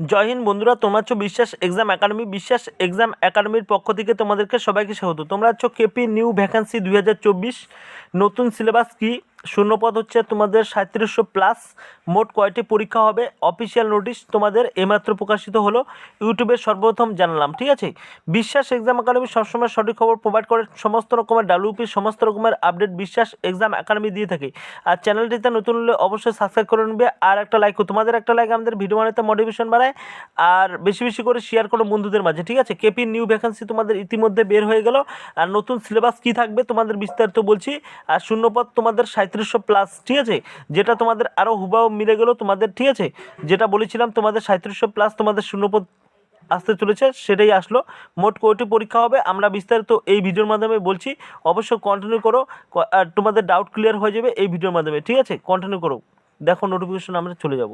জয় হিন্দ বন্ধুরা, তোমরা হচ্ছ বিশ্বাস এক্সাম একাডেমি। বিশ্বাস এক্সাম একাডেমির পক্ষ থেকে তোমাদেরকে সবাইকে স্বাগত। তোমরা হচ্ছ কেপি নিউ ভ্যাকান্সি দুই হাজার চব্বিশ। নতুন সিলেবাস কি? শূন্যপদ হচ্ছে তোমাদের সাঁত্রিশশো প্লাস মোট কয়টি পরীক্ষা হবে? অফিসিয়াল নোটিশ তোমাদের এইমাত্র প্রকাশিত হলো। ইউটিউবে সর্বপ্রথম জানালাম, ঠিক আছে? বিশ্বাস এক্সাম একাডেমি সবসময় সঠিক খবর প্রোভাইড করে, সমস্ত রকমের ডাব্লিউপি সমস্ত রকমের আপডেট বিশ্বাস এক্সাম একাডেমি দিয়ে থাকে। আর চ্যানেলটিতে নতুন হলে অবশ্যই সাবস্ক্রাইব করে নেবে, আর একটা লাইক তোমাদের একটা লাইক আমাদের ভিডিও বানাতে মোটিভেশন বাড়ায়, আর বেশি বেশি করে শেয়ার করো বন্ধুদের মাঝে, ঠিক আছে? কেপি নিউ ভ্যাকান্সি তোমাদের ইতিমধ্যে বের হয়ে গেল, আর নতুন সিলেবাস কি থাকবে তোমাদের বিস্তারিত বলছি, আর শূন্যপদ তোমাদের সাঁত্রিশশো প্লাস ঠিক আছে? যেটা তোমাদের আরও হুবাও মিলে গেলো তোমাদের, ঠিক আছে? যেটা বলেছিলাম তোমাদের সাঁত্রিশশো প্লাস তোমাদের শূন্যপদ আসতে চলেছে, সেটাই আসলো। মোট কয়টি পরীক্ষা হবে? আমরা বিস্তারিত এই ভিডিওর মাধ্যমে বলছি। অবশ্য কন্টিনিউ করো। আর তোমাদের ডাউট ক্লিয়ার হয়ে যাবে এই ভিডিওর মাধ্যমে, ঠিক আছে? কন্টিনিউ করো। দেখো নোটিফিকেশন আমরা চলে যাব।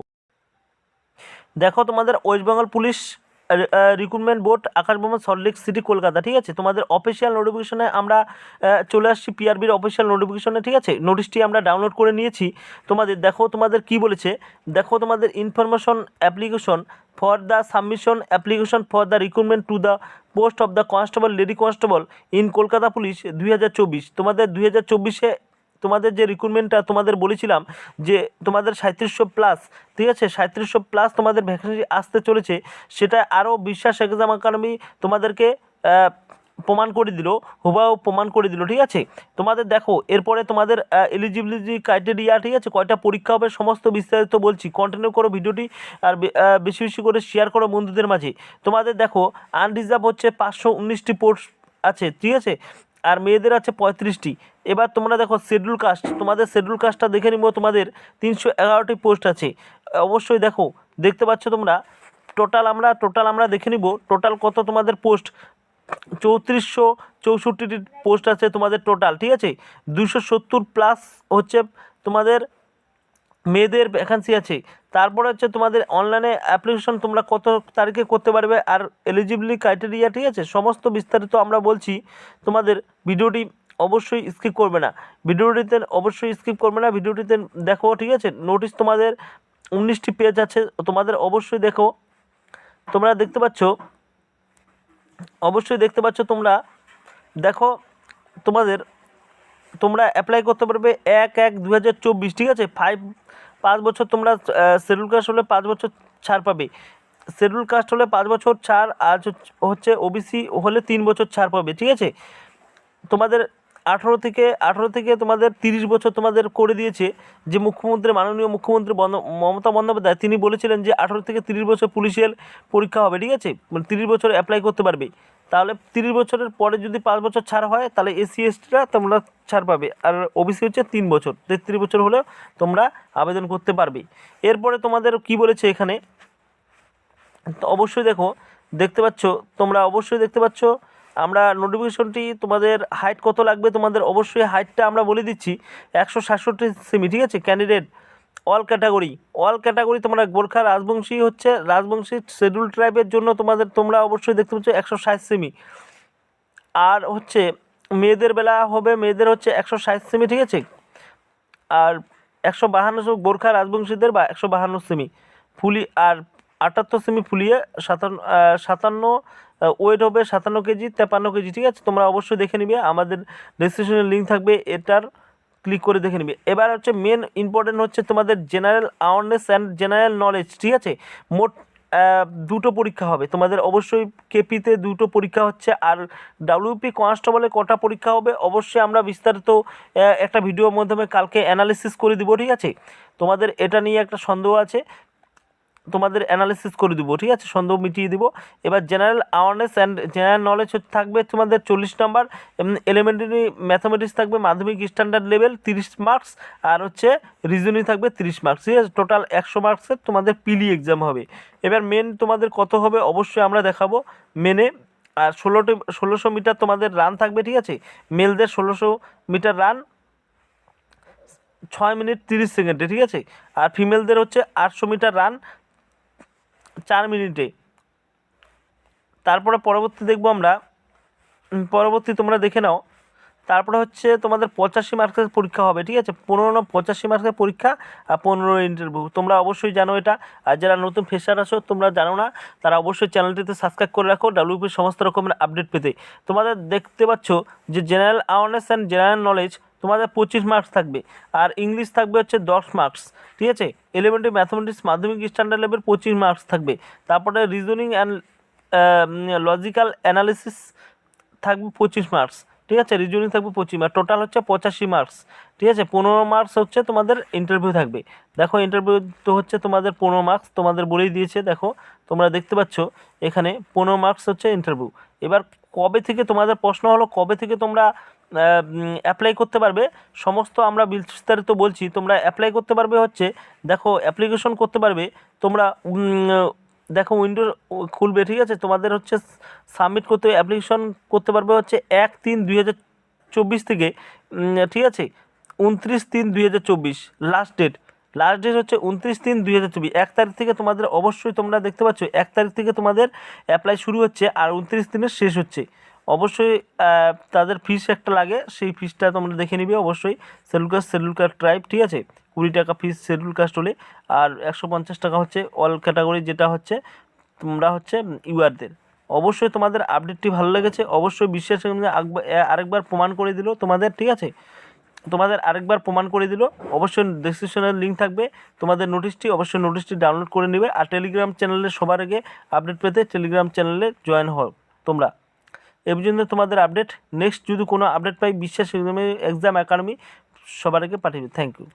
দেখো তোমাদের West Bengal police recruitment board আকাশবর্মা Salt Lake city Kolkata, ঠিক আছে? তোমাদের অফিসিয়াল নোটিফিকেশনে আমরা চলে আসছি পিআরবির অফিসিয়াল নোটিফিকেশনে ঠিক আছে? নোটিশটি আমরা ডাউনলোড করে নিয়েছি। তোমাদের, দেখো তোমাদের কি বলেছে? দেখো তোমাদের information application for the submission application for the recruitment to the post of the constable lady constable in Kolkata police দুই হাজার চব্বিশ। তোমাদের দুই তোমাদের যে রিক্রুটমেন্টটা তোমাদের বলেছিলাম, যে তোমাদের সাঁত্রিশশো প্লাস ঠিক আছে? সাঁত্রিশশো প্লাস তোমাদের ভ্যাকেন্সি আসতে চলেছে, সেটা আরও বিশ্বাস এক্সাম একাডেমি তোমাদেরকে প্রমাণ করে দিল হুবাও প্রমাণ করে দিল, ঠিক আছে? তোমাদের দেখো, এরপরে তোমাদের এলিজিবিলিটি ক্রাইটেরিয়া ঠিক আছে? কয়টা পরীক্ষা হবে সমস্ত বিস্তারিত বলছি। কন্টিনিউ করো ভিডিওটি আর বেশি বেশি করে শেয়ার করো বন্ধুদের মাঝে। তোমাদের দেখো আনরিজার্ভ হচ্ছে পাঁচশো উনিশটি পোস্ট আছে, ঠিক আছে? আর মেয়েদের আছে পঁয়ত্রিশটি। এবার তোমরা দেখো শিডিউল কাস্ট তোমাদের শিডিউল কাস্টটা দেখে নিব, তোমাদের তিনশো এগারোটি পোস্ট আছে। অবশ্যই দেখো, দেখতে পাচ্ছ তোমরা টোটাল আমরা টোটাল আমরা দেখে নিব টোটাল কত তোমাদের পোস্ট চৌত্রিশশো চৌষট্টিটি পোস্ট আছে তোমাদের টোটাল ঠিক আছে? দুশো সত্তর প্লাস হচ্ছে তোমাদের মেয়েদের ভ্যাকান্সি আছে। তারপরে হচ্ছে তোমাদের অনলাইনে অ্যাপ্লিকেশন তোমরা কত তারিখে করতে পারবে আর এলিজিবিলিটি ক্রাইটেরিয়া ঠিক আছে? সমস্ত বিস্তারিত আমরা বলছি। তোমাদের ভিডিওটি অবশ্যই স্কিপ করবে না। ভিডিওটিতে অবশ্যই স্কিপ করবে না। ভিডিওটিতে দেখো ঠিক আছে? নোটিশ তোমাদের উনিশটি পেজ আছে। তোমাদের অবশ্যই দেখো। তোমরা দেখতে পাচ্ছ? অবশ্যই দেখতে পাচ্ছ তোমরা। দেখো তোমাদের তোমরা অ্যাপ্লাই করতে পারবে এক এক দু ঠিক আছে? ফাইভ পাঁচ বছর তোমরা শিডিউল কাস্ট হলে পাঁচ বছর ছাড় পাবে। শিডিউল কাস্ট হলে পাঁচ বছর ছাড়, আর হচ্ছে- ওবিসি হলে তিন বছর ছাড় পাবে, ঠিক আছে? তোমাদের আঠেরো থেকে আঠেরো থেকে তোমাদের তিরিশ বছর তোমাদের করে দিয়েছে যে মুখ্যমন্ত্রী, মাননীয় মুখ্যমন্ত্রী মমতা বন্দ্যোপাধ্যায়, তিনি বলেছিলেন যে আঠেরো থেকে তিরিশ বছর পুলিশের পরীক্ষা হবে, ঠিক আছে? মানে তিরিশ বছর অ্যাপ্লাই করতে পারবে। তাহলে তিরিশ বছরের পরে যদি পাঁচ বছর ছাড় হয়, তাহলে এসসি এসটিরা তোমরা ছাড় পাবে। আর ওবিসি হচ্ছে তিন বছর। তেত্রিশ বছর হলেও তোমরা আবেদন করতে পারবে। এরপরে তোমাদের কি বলেছে এখানে? অবশ্যই দেখো, দেখতে পাচ্ছ, তোমরা অবশ্যই দেখতে পাচ্ছ, আমরা নোটিফিকেশনটি তোমাদের হাইট কত লাগবে তোমাদের অবশ্যই হাইটটা আমরা বলে দিচ্ছি। একশো সাতষট্টি সেমি ঠিক আছে? Candidate all category all category তোমরা গোর্খা রাজবংশী হচ্ছে, রাজবংশী শিডিউল ট্রাইবের জন্য তোমাদের, তোমরা অবশ্যই দেখতে পাচ্ছ একশো ষাট সেমি আর হচ্ছে মেয়েদের বেলা হবে, মেয়েদের হচ্ছে একশো ষাট সেমি ঠিক আছে? আর একশো বাহান্ন গোর্খা রাজবংশীদের বা একশো বাহান্ন সেমি ফুলি, আর আটাত্তর সেমি ফুলিয়ে সাতান্ন সাতান্ন ওয়েট হবে সাতান্ন কেজি, তেপান্ন কেজি, ঠিক আছে? তোমরা অবশ্যই দেখে নিবে। আমাদের ডিসক্রিপশনের লিঙ্ক থাকবে। এটার ক্লিক করে দেখে নিবে। এবার হচ্ছে মেন ইম্পর্টেন্ট হচ্ছে তোমাদের general awareness and general knowledge ঠিক আছে? মোট দুটো পরীক্ষা হবে। তোমাদের অবশ্যই কেপিতে দুটো পরীক্ষা হচ্ছে, আর ডাব্লিউপি কনস্টেবলে কটা পরীক্ষা হবে, অবশ্যই আমরা বিস্তারিত একটা ভিডিওর মাধ্যমে কালকে অ্যানালিসিস করে দিব, ঠিক আছে? তোমাদের এটা নিয়ে একটা সন্দেহ আছে। তোমাদের অ্যানালিসিস করে দিব, ঠিক আছে? সন্দেহ মিটিয়ে দিব। এবার general awareness and general knowledge থাকবে তোমাদের চল্লিশ নাম্বার এলিমেন্টারি ম্যাথামেটিক্স থাকবে, মাধ্যমিক স্ট্যান্ডার্ড লেভেল তিরিশ মার্কস আর হচ্ছে রিজনিং থাকবে তিরিশ মার্কস ঠিক আছে? টোটাল একশো মার্কসের তোমাদের পিলি এক্সাম হবে। এবার মেন তোমাদের কত হবে অবশ্যই আমরা দেখাবো মেনে আর ষোলোটি, ষোলোশো মিটার তোমাদের রান থাকবে, ঠিক আছে? মেলদের ষোলোশো মিটার রান ছয় মিনিট তিরিশ সেকেন্ডে ঠিক আছে? আর ফিমেলদের হচ্ছে আটশো মিটার রান চার মিনিটে। তারপরে পরবর্তী দেখব আমরা। পরবর্তী তোমরা দেখে নাও। তারপরে হচ্ছে তোমাদের পঁচাশি মার্কের পরীক্ষা হবে, ঠিক আছে? পনেরো পঁচাশি মার্কের পরীক্ষা আর পনেরো ইন্টারভিউ। তোমরা অবশ্যই জানো এটা। আর যারা নতুন ফেসার আছো, তোমরা জানো না, তারা অবশ্যই চ্যানেলটিতে সাবস্ক্রাইব করে রাখো ডাব্লিউপির সমস্ত রকমের আপডেট পেতে। তোমাদের দেখতে পাচ্ছ যে general awareness and general knowledge তোমাদের পঁচিশ মার্কস থাকবে। আর ইংলিশ থাকবে হচ্ছে দশ মার্কস ঠিক আছে? এলিমেন্টারি ম্যাথমেটিক্স মাধ্যমিক স্ট্যান্ডার্ড লেভেল পঁচিশ মার্কস থাকবে। তারপরে রিজনিং অ্যান্ড লজিক্যাল অ্যানালিসিস থাকবে পঁচিশ মার্কস ঠিক আছে? রিজনিং থাকবে পঁচিশ মার্কস টোটাল হচ্ছে পঁচাশি মার্কস ঠিক আছে? পনেরো মার্কস হচ্ছে তোমাদের ইন্টারভিউ থাকবে। দেখো ইন্টারভিউ তো হচ্ছে তোমাদের পনেরো মার্কস তোমাদের বলেই দিয়েছে, দেখো, তোমরা দেখতে পাচ্ছ, এখানে পনেরো মার্কস হচ্ছে ইন্টারভিউ এবার কবে থেকে তোমাদের প্রশ্ন হলো, কবে থেকে তোমরা অ্যাপ্লাই করতে পারবে। সমস্ত আমরা বিস্তারিত বলছি, তোমরা অ্যাপ্লাই করতে পারবে হচ্ছে, দেখো অ্যাপ্লিকেশন করতে পারবে, তোমরা দেখো উইন্ডো খুলবে, ঠিক আছে? তোমাদের হচ্ছে সাবমিট করতে অ্যাপ্লিকেশন করতে পারবে হচ্ছে এক তিন দুই থেকে ঠিক আছে? উনত্রিশ তিন দুই লাস্ট ডেট লাস্ট ডেট হচ্ছে উনত্রিশ তিন দুই হাজার চব্বিশ। এক তারিখ থেকে তোমাদের অবশ্যই তোমরা দেখতে পাচ্ছ, এক তারিখ থেকে তোমাদের অ্যাপ্লাই শুরু হচ্ছে, আর উনত্রিশ দিনের শেষ হচ্ছে। অবশ্যই তাদের ফিস একটা লাগে, সেই ফিসটা তোমরা দেখে নিবে অবশ্যই। সেলুল কাস্ট ট্রাইব ঠিক আছে? কুড়ি টাকা ফিস সেলুল কাস্ট হলে, আর একশো পঞ্চাশ টাকা হচ্ছে অল ক্যাটাগরি যেটা হচ্ছে, তোমরা হচ্ছে ইউআরদের অবশ্যই তোমাদের আপডেটটি ভালো লেগেছে, অবশ্যই এ- আরেকবার প্রমাণ করে দিল তোমাদের, ঠিক আছে? তোমাদের আরেকবার প্রমাণ করে দিল, অবশ্যই ডেসক্রিপশনের লিঙ্ক থাকবে, তোমাদের নোটিশটি অবশ্যই নোটিশটি ডাউনলোড করে নেবে, আর টেলিগ্রাম চ্যানেলে সবার আগে আপডেট পেতে টেলিগ্রাম চ্যানেলে জয়েন হও তোমরা। এ পর্যন্ত তোমাদের আপডেট নেক্সট যদি কোনো আপডেট পাই, বিশ্বাস এক্সাম একাডেমি সবার আগে পাঠিয়ে থ্যাংক ইউ